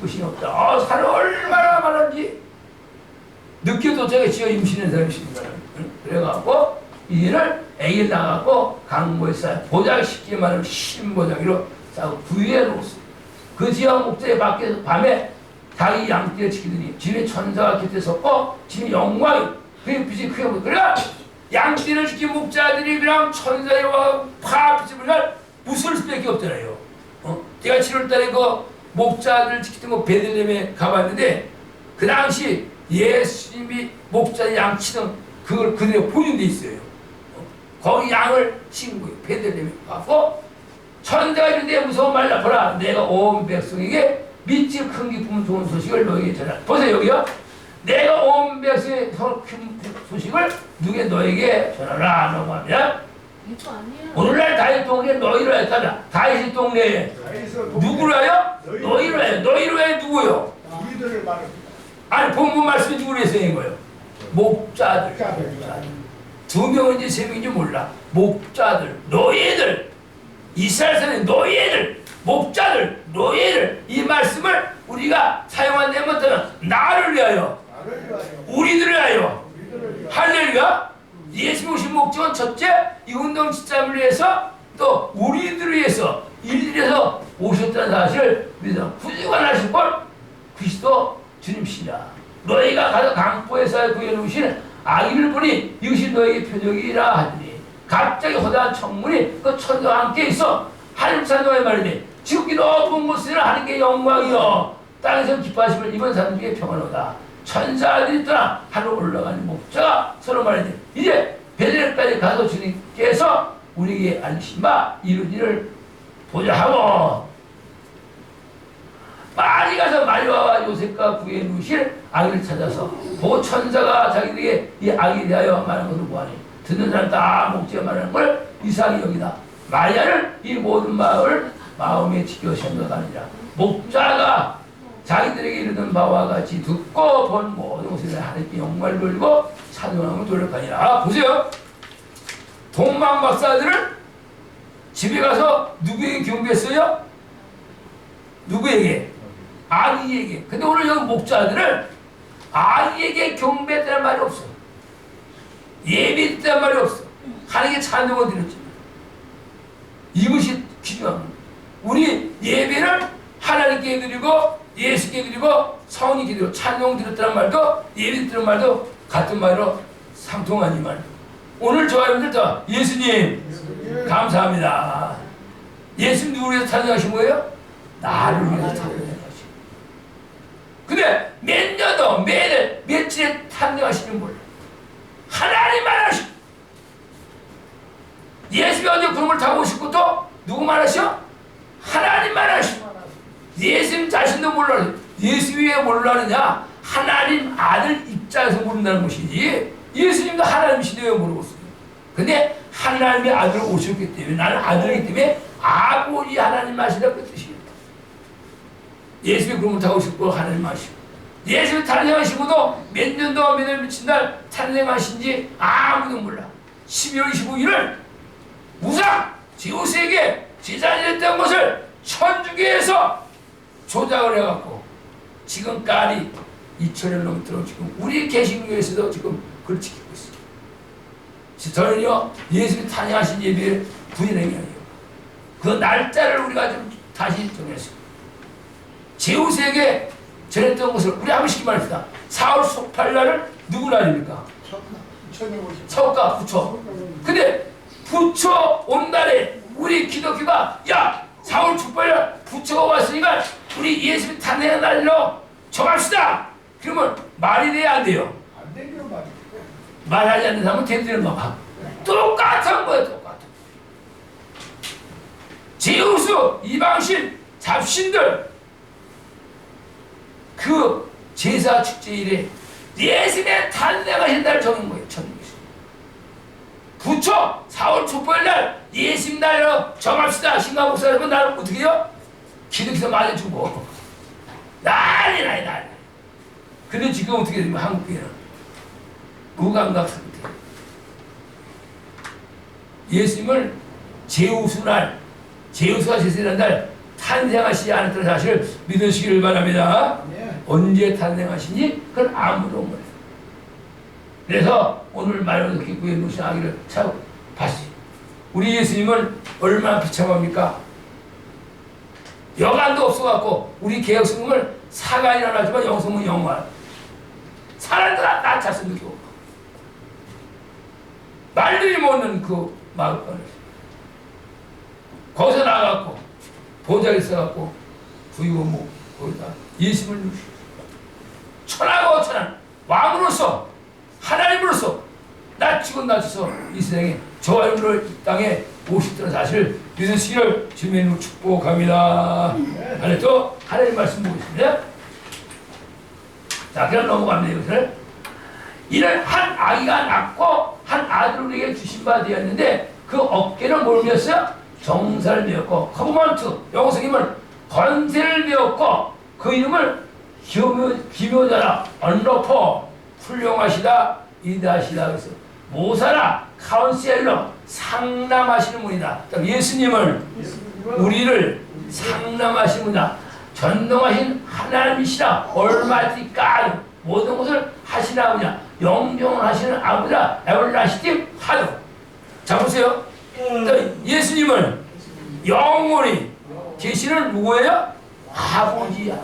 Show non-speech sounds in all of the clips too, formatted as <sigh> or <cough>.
것이 없다. 아, 산을 얼마나 많은지 늦게 도착해 지어 임신한 사람이 있습니다. 그래갖고 이를 애기 나가고 강모에서 보장 말하면 신보장이로 싸고 부위에 놓았어요. 그 지하 목재에 밖에서 밤에 자기 양떼를 지키더니 집에 천사가 곁에 섰고 집에 영광이 그의 빛이 크게 보여. 그래 양떼를 지킨 목자들이 그냥 천사에 와 파 빛을 보면 무서울 수밖에 없잖아요. 어? 제가 7월달에 그 목자들 지키던 거 베들레헴에 가봤는데 그 당시 예수님이 목자 양 치던 그걸 그대로 보존돼 있어요. 어? 거기 양을 치는 거예요. 베들레헴에 가고 천사가 이런데 무서워 말라 보라 내가 온 백성에게 믿지 큰 기쁨 좋은 소식을 너에게 전하 보세요 여기요 내가 온 백성의 큰 소식을 누게 너에게 전하라 라고 하면. 오늘날 다윗 동네에 너희로 했잖아 다윗 동네에 누구로 해요? 너희로 해 너희로 해 누구요? 우리들을 말합니다. 아니 본문 말씀이 누구로 해서 인 거예요? 목자들 목자들. 두 명인지 세 명인지 몰라 목자들 너희들 이스라엘 사람 너희들 목자들 너희들 이 말씀을 우리가 뭐냐면 나를 위하여 나를 위하여 우리들을 위하여 할렐루야 예수 오신 목적은 첫째 이 운동 집단을 위해서 또 우리들을 위해서 일일에서 오셨다는 사실을 믿어 후지관하실 걸? 그리스도 주님이시라 너희가 가서 강포에서 구해놓으신 아기를 보니 이것이 너희의 표적이라 하더니 갑자기 허다한 청문이 그 천사와 함께 있어 하늘 산도의 말이니 지극히 높은 곳을 하는 게 영광이요. 땅에서 기뻐하심을 입은 사람 중에 평안하다 천사들이 떠나 하늘 올라가는 목자가 서로 말이니 이제 베들레헴까지 가서 주님께서 우리에게 알리신 바 이루기를 보자 하고. 빨리 가서 마리아와 요셉과 구해 누실 아기를 찾아서. 보고 천사가 자기들에게 이 아기에 대하여 말하는 것을 보아니 듣는 사람 다 목지가 말하는 걸 이상히 여기다. 마리아를 이 모든 마을 마음에 지켜 생각하느니라 목자가 자기들에게 이르는 바와 같이 듣고 본 모든 것을 하나님께 영광을 돌리고 찬양하고 노력하니라. 아, 보세요. 동방 박사들을 집에 가서 누구에게 경배했어요? 누구에게? 아기에게. 근데 오늘 여기 목자들은 아기에게 경배했다는 말이 없어. 예배했다는 말이 없어. 하나님께 찬양을 드렸지. 이것이 중요한 겁니다. 우리 예배를 하나님께 드리고 예수께 드리고 성령께 드리고 찬양 드렸다는 말도 예배 드렸다는 말도 같은 말로 상통하지만 오늘 저와 여러분들 다 예수님 감사합니다. 예수님 누구를 위해서 찬양하신 거예요? 나를 위해서 거예요. 근데 몇 년도 매일 며칠에 찬양하시는 몰라. 하나님 말하시. 예수가 언제 구름을 타고 오실 것도 누구 말하셔? 하나님 말하시. 예수님 자신도 몰라요. 예수 왜 몰라느냐? 하나님 아들 입장에서 모른다는 것이지. 예수님도 하나님이신데 왜 모르겠어요? 근데 하나님의 아들 오셨기 때문에 나는 아들이기 때문에 아버지 하나님 마시라 그 뜻이에요. 예수님이 구름을 타고 거 하나님 마시고 예수님 탄생하시고도 몇 년도와 몇년 미친 날 탄생하신지 아무도 몰라. 12월 25일을 무상 제우스에게 제자리했던 것을 천주교에서 조작을 해갖고 지금 까리 2천년 넘도록 지금 우리 개신교에서도 지금 그걸 지키고 있어요. 저는요 예수님 탄생하신 예배를 부인행위 아니에요. 그 날짜를 우리가 좀 다시 정했어요. 제우스에게 전했던 것을 우리 한번 쉽게 말합시다. 4월 18날을 누구 날입니까? 서가 부처. 근데 부처 온 날에 우리 기독교가 야 4월 18일 부처가 왔으니까 우리 예수님 탄생의 날로 정합시다. 그러면 말이 돼야 안 돼요. 안 되는 말이에요. 말하지 않는 사람은 되는 거 봐. 똑같은 거예요, 똑같은. 제우스, 이방신, 잡신들 그 제사 축제일에 예수님의 탄생하신 날을 정한 거예요, 정한 거예요. 부처 4월 촛불 날 예수님 날로 정합시다. 신가복사 여러분 나를 어떻게 해요? 기독교 말해주고 난리 나리 난리. 근데 지금 어떻게 되면 한국에는 무감각 상태. 예수님을 제우수 날, 제우수가 제세한 날 탄생하시지 않았던 사실을 믿으시기를 바랍니다. 예. 언제 탄생하시니? 그건 아무도 몰라요. 그래서 오늘 구해 놓으신 아기를 참 봤어요. 우리 예수님은 얼마나 비참합니까? 여간도 없어갖고 우리 개혁성금을 사가 일어나지만 영성은 영원. 사람들 다 나차서 느끼고 말들이 못는 그 마을관을 거기서 나가갖고 보좌에 있어갖고 부유고 뭐 거기다 예수님을 누시 천하고 천한 왕으로서 하나님으로서 낮추고 낮춰서 이 세상에 저와 여러분을 이 땅에 오셨다는 사실을 믿으시기를 주님의 이름으로 축복합니다. 하나 또 하나님 말씀 보겠습니다. 자, 그럼 넘어갑니다. 이것을. 이는 한 아기가 낳고 한 아들을 우리에게 주신 바 되었는데 그 어깨는 뭘 메었어요? 정사를 메었고 커버먼트 영성임은 권세를 메었고 그 이름을 기묘, 기묘자라 언러퍼 훌륭하시다 이다시다 그래서 모사라 카운셀러 상남하시는 분이다 예수님을 우리를 상남하시는 분이다 전능하신 하나님이시라. 얼마든지 까 모든 것을 하시는 아버지 영종하시는 아버지 에벌라시티 하도 자 보세요. 또 예수님을 영원히 계시는 누구예요? 아버지야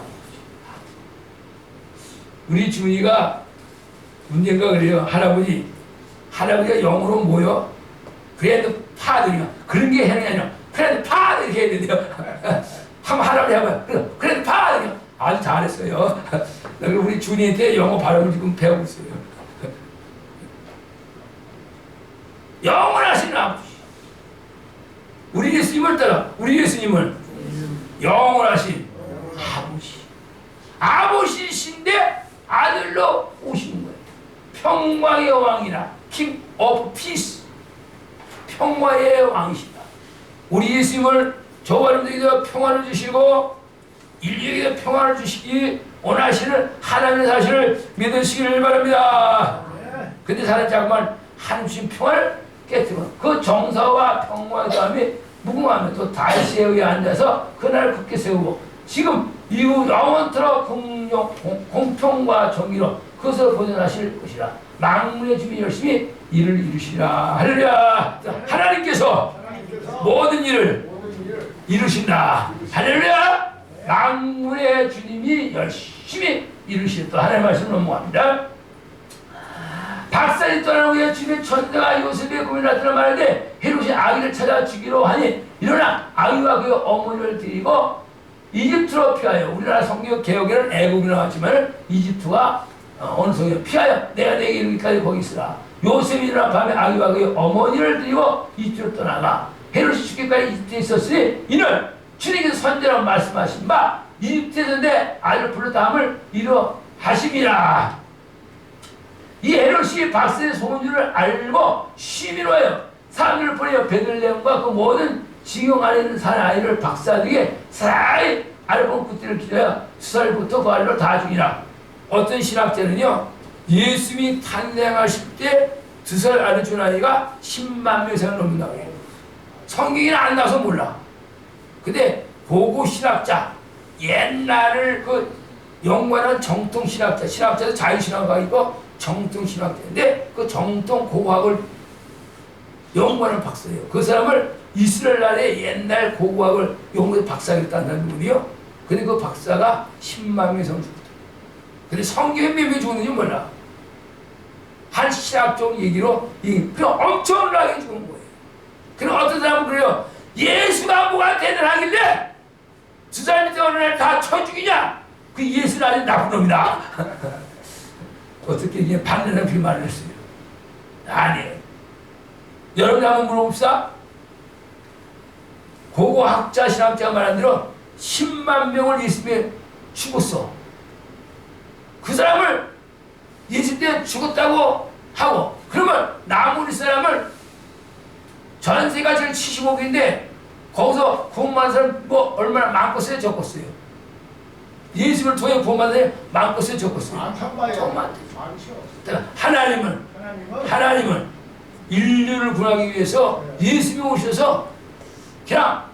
우리 주은이가 문제인가 그래요? 할아버지. 할아버지가 영어로 뭐요? 그래도 파들이야 그런 게 하는 게 아니라 그래도 파들 이렇게 해야 된대요 <laughs> 한번 해봐요 그래, 그래도 파들이야 아주 잘했어요. <laughs> 우리 준이한테 영어 발음을 지금 배우고 있어요. <laughs> 영원하신 아버지. 우리 예수님을 따라. 우리 예수님을. 영원하신 아버지. 아버지신데 아들로 오신 거예요. 평화의 왕이라. King of peace. 평화의 왕이시다. 우리 예수님을 저와 여러분들에게 평화를 주시고 인류에게 평화를 주시기 원하시는 하나님의 사실을 믿으시기를 바랍니다 예. 근데 사람 자꾸만 한심 평화를 깨뜨리면 그 정사와 평화의 다음에 무궁하면 또 다시에 의해 앉아서 그날 굳게 세우고 지금 이후 영원토록 공정, 공, 공평과 정의로 그것을 보존하실 것이라 만물의 주민 열심히 일을 이루시라 할렐루야 자, 하나님께서 모든 일을 이루신다. 할렐루야! 만물의 주님이 열심히 이루시겠다 하나님의 말씀 넘어갑니다. 박사님 떠나는 후에 주님의 천대가 요셉의 꿈이 나타나 말하되 헤롯이 아기를 찾아 주기로 하니 일어나 아기와 그 어머니를 데리고 이집트로 피하여 우리나라 성경 개혁에는 애국이 나왔지만 이집트가 어, 어느 성경 피하여 내가 내게 이르기까지 거기 있으라. 요셉이 일어나 밤에 아기와 그 어머니를 데리고 이집트로 떠나가 헤롯이 죽기까지 이집트에 있었으니 이는 주님께서 선제라고 말씀하신 바 이집트에서 내 아이를 불러 다음을 이루어 하심이라. 이 헤롯이 박스의 소문줄을 알고 시민로하여 사람들을 보내어 베들레헴과 그 모든 지경 안에 있는 산 아이를 박사들에게 사이 알본 그때를 기다려 수살부터 그 아이를 다 죽이라. 어떤 신학자는요 예수님이 탄생하실 때 두살 아래 준 아이가 10만 명 이상 넘는다고 해요 성경에는 안 나서 몰라 근데 고고 신학자 옛날을 그 연구하는 정통 신학자 신학자도 자유신학가 있고 정통 신학자인데 그 정통 고고학을 연구하는 박사예요. 그 사람을 이스라엘 나라의 옛날 고고학을 연구해 박사겠다는 분이요. 근데 그 박사가 10만 명 죽었다. 근데 성경에 몇명 죽었는지 몰라. 한 신학적 얘기로 이 엄청나게 죽은 거예 요. 그럼 어떤 사람은 그래요. 예수가 뭐가 대단하길래 두 사람이 어느 날 다 쳐 죽이냐? 그 예수는 아주 나쁜 놈이다. <laughs> 어떻게 이제 반대는 그 말을 했어요. 아니에요. 여러분 한번 물어봅시다. 고고 학자 신학자가 말한 대로 10만 명을 예수님에 죽었어. 그 사람을 예수 때 죽었다고 하고 그러면 남은 사람을 전세가 지금 75개인데 거기서 구원받은 사람 뭐 얼마나 많겠어요 적었어요. 예수를 통해 구원받은 사람이 많겠어요 적었어요. 많죠. 하나님은 하나님은 하나님은 인류를 구하기 위해서 예수님이 오셔서 그냥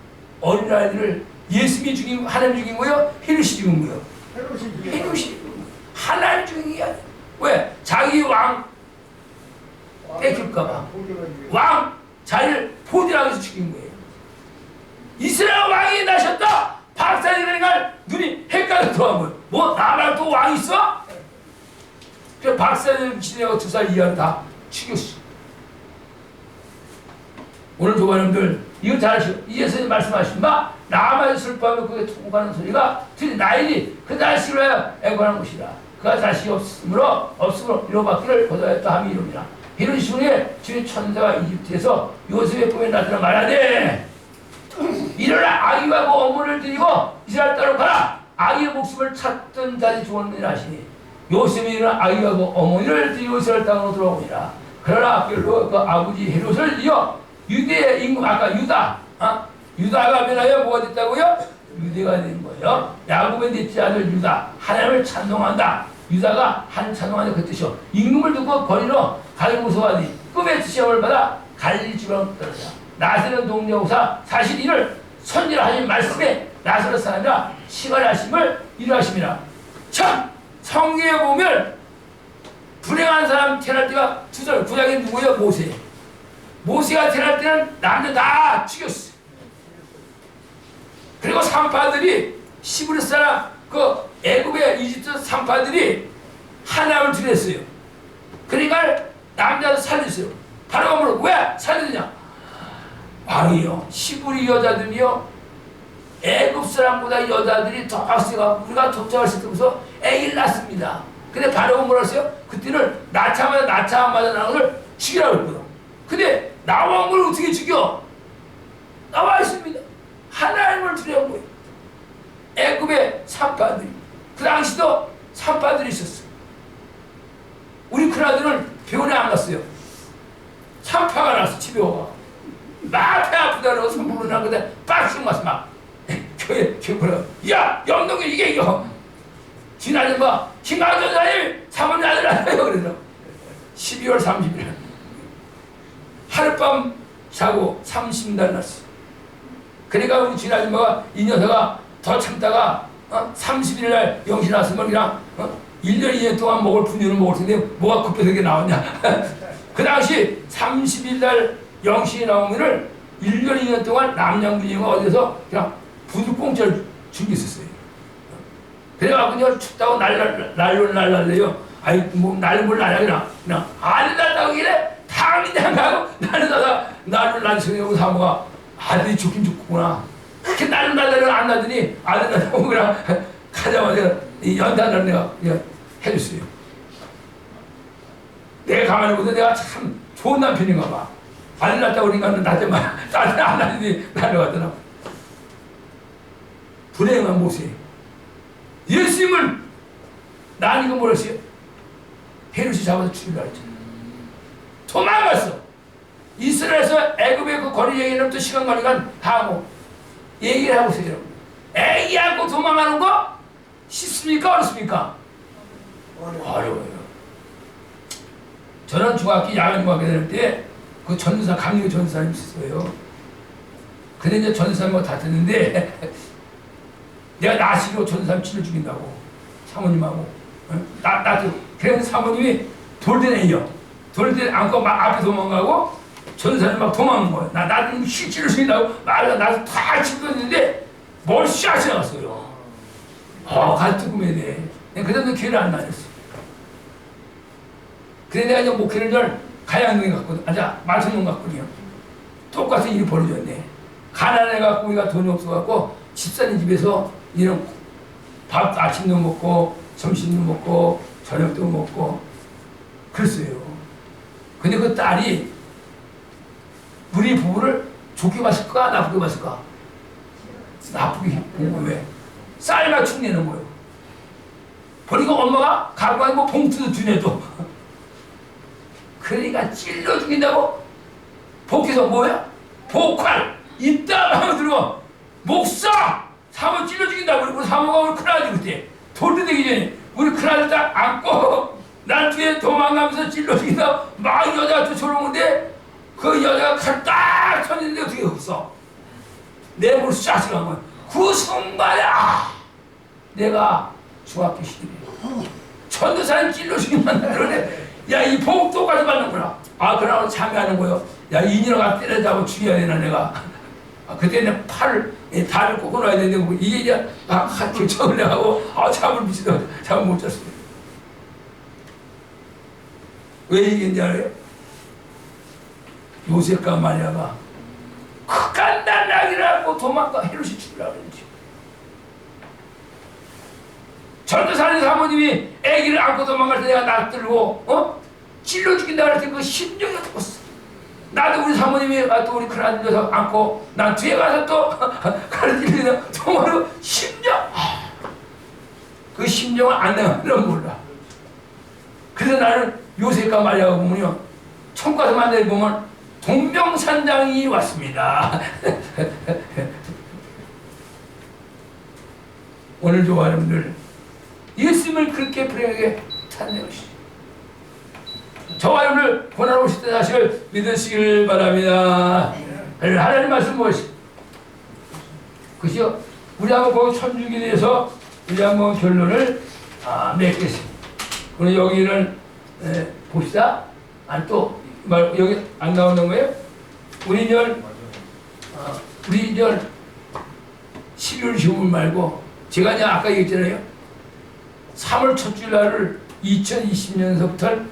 어린아이들을 예수님이 죽인 하나님 죽인 거요? 헤롯이 죽인 거요? 헤롯이. 하나님 죽인 게 아니야. 왜? 자기 왕 뺏길까 봐. 왕 자리를 포기하면서 죽인 거예요. 이스라엘 왕이 나셨다. 박사들이니까 눈이 헷갈려 들어간 거예요. 뭐 나만 또 왕 있어? 그래서 박사들 지내고 두 살 이하를 다 죽였어. 오늘 조반님들 이거 잘 아시오. 이제서 말씀하신 바 나만 슬퍼하면 그게 통과하는 소리가 들이 나이니 그 자식을 애고하는 것이라. 그가 자식이 없으므로 없으므로 이로받기를 거둬야 했다 함이 이름이라. 이런 식으로 주의 천사가 이집트에서 요셉의 꿈에 나타나 말하되 일어나 아기하고 어머니를 드리고 이스라엘 땅으로 가라. 아기의 목숨을 찾던 자들이 죽었느니라 하시니 요셉이 일어나 아기하고 어머니를 드리고 이스라엘 땅으로 들어오니라. 그러나 별로 그 아버지 헤롯을 이어 유대의 임금 아까 유다 어? 유다가 변하여 뭐가 됐다고요? 유대가 된 거예요. 야곱의 넷째 아들 유다 하나님을 찬송한다 유다가 하나님 찬송하는 그 뜻이요. 임금을 두고 거리로 가는 무서워하니 꿈의 시험을 받아 갈릴 지방 떨어져. 나세는 동료사 사실 이를 선지하신 말씀에 나서는 사람이라 시간의 하심을 이루하심이라 참 성경에 보면 불행한 사람 태어날 때가 두절 구약이 누구예요? 모세. 모세가 태어날 때는 남들 다 죽였어 그리고 산파들이 시브리 사람 그 애굽의 이집트 산파들이 하나님을 드렸어요. 그러니까 남자도 살렸어요. 바로 그러면 왜 살렸느냐? 왕이요 시부리 여자들이요 애굽 사람보다 여자들이 더 박수가 우리가 독자할 수 있어서 애기를 낳습니다. 근데 바로가 뭐라 했어요? 그때는 낳자마자 낳자마자 나는 걸 죽이라고 했거든 근데 걸 어떻게 죽여? 나와 있습니다. 하나님을 두려운 거예요. 애굽의 산파들이 그 당시도 산파들이 있었어 우리 큰아들은 병원에 안 갔어요. 산파가 나서 집에 와가 막배 아프다고 선물을 나거든 빡씩 맞어 막 교회 교회 야 영동이 이게 이거. 지난해 뭐 김강전사님 사모님 아들 아니에요? 그러더라 12월 30일 하룻밤 자고 30날 났어 그러니까 우리 지난 아줌마가 이 녀석아 더 참다가 어? 30일 날 영신 왔으면 그냥 어? 1년 2년 동안 먹을 분유를 먹을 텐데 뭐가 급해서 이게 나왔냐 <laughs> 그 당시 30일 날 영신이 나오면은 1년 2년 동안 남양분이가 어디서 그냥 분유 공짜를 준게 있었어요 그냥 춥다고 날날 날로 날랄래요 아이 뭐 날은 뭘 날야 그냥 안 날다고 이래 안 가고 나다 날로 날 소리하고 사모가 아들이 죽긴 죽구나 날로 날라를 안 나더니 아들 <laughs> 그냥 가자마자 이 연단을 내가 해줬어요 내가 가만히 보다 내가 참 좋은 남편인가 봐. 안 났다 그러니까 나한테만 나한테 안 하더니 날려가더라고. 불행한 모세. 예수님을 나니까 뭐랬어요? 헤롯이 잡아서 죽이라 했잖아. 도망갔어. 이스라엘에서 애굽의 그 거리 또 시간 가니까 다 하고 얘기를 하고 있어요. 여러분. 애기 안고 도망가는 거 쉽습니까? 어렵습니까? 어려워요. 저는 중학교 야간 중학교 다닐 때 그 전사 강유 전사님 있었어요. 근데 이제 전사님하고 다 됐는데 <laughs> 내가 나시로 전사님 치료 죽인다고 사모님하고 어? 나 나도 그래서 사모님이 돌대네요. 돌대 안고 막 앞에 도망가고 전사님 막 도망간 거예요. 나 나는 실치를 죽인다고 말을 나서 다 치고있는데 뭘쏴 지나갔어요. 어, 꿈에 대해. 그때도 기회를 안 다녔어. 그래 내가 이제 목회를 늘 가양동에 갔거든. 아자 마천동 갔거든요. 똑같은 일이 벌어졌네. 가난해 갖고 우리가 돈이 없어 갖고 집사님 집에서 이런 밥 아침도 먹고 점심도 먹고 저녁도 먹고 그랬어요. 근데 그 딸이 우리 부부를 좋게 봤을까 나쁘게 봤을까? 나쁘게 본거 왜? 쌀 맞춤 내는 거예요. 보니까 엄마가 갖고 가는 거 봉투도 주네도. <laughs> 그러니까 찔러 죽인다고? 복해서 뭐야? 복활! 있다! 하면 들어 목사! 사모 찔러 죽인다고 우리 사모가 우리 큰아들 그때 돌도 되기 전에 우리 큰아들 딱 안고 <laughs> 날 뒤에 도망가면서 찔러 죽인다 막 여자가 쫓아오는데 그 여자가 칼딱 쳤는데 어떻게 없어. 내 몸을 쏴서 간 거야. 그 순간에 아! 내가 중학교 시절이야 전도사님 찔러 죽이면 그러네 야 이 복도까지 받는구나. 아 그러고 참여하는 거요. 야 인연가 때려잡고 죽여야 되나 내가. 아, 그때는 팔을 이 다리를 꽂고 놔야 되는데 뭐 이게 이제 아 결정을 내가고 아 잠을 미치다 잠을 못 잤어요. 왜 이긴지 알아요? 요셉과 마리아가 극간단 낙이를 하고 도망가 헤롯이 죽으려고 그러지. 전도사님 사모님이 아기를 안고 도망갈 때 내가 낯들고 어? 찔러 죽인다 그럴 때그 심정이 어떻겠어. 나도 우리 사모님이 아, 또 우리 큰 아들 녀서 안고 난 뒤에 가서 또 가르치는 정말로 심정 아, 그 심정을 안 내가 몰라. 그래서 나는 요셉과 마리아가 보면요. 총과서 만들 보면 동병산장이 왔습니다. <laughs> 오늘 도 여러분들 예수님을 그렇게 불행하게 것이 저와 여러분들 고난 오실 때 사실을 믿으시길 바랍니다. 하나님 말씀 무엇이? 그죠? 우리 한번 거기 천주기에 대해서 우리 한번 결론을 아, 맺겠습니다. 오늘 여기는 에, 봅시다. 안또 여기 안 나오는 거예요? 우리 이제 어, 우리 이제 12월 15일 말고 제가 이제 아까 얘기했잖아요. 3월 첫 주일 날을 2020년서부터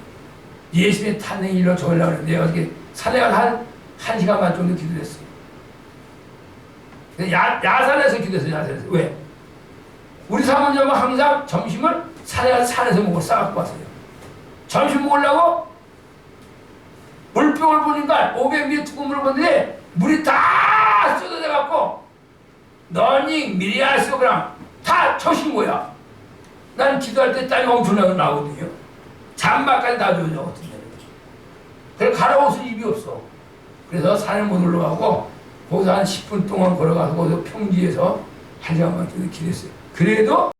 예수님의 탄생일로 적으려고 했는데 어떻게 사내가 한, 한 시간만 정도 기도했어요. 야, 야산에서 기도했어요, 야산에서. 왜? 우리 사모님은 항상 점심을 산에 산에서 먹고 싸갖고 왔어요. 점심 먹으려고 물병을 보니까 500ml 두고 물을 봤는데 물이 다 쏟아져 갖고 너닝 미리아스 그냥 다 쳐신 거야. 난 기도할 때 땀이 엄청나게 나거든요. 잠바까지 다 젖어거든요. 그래 갈아옷을 입이 없어. 그래서 산을 못 올라가고 거기서 한 10분 동안 걸어가서 거기서 평지에서 한 시간만 기도했어요. 그래도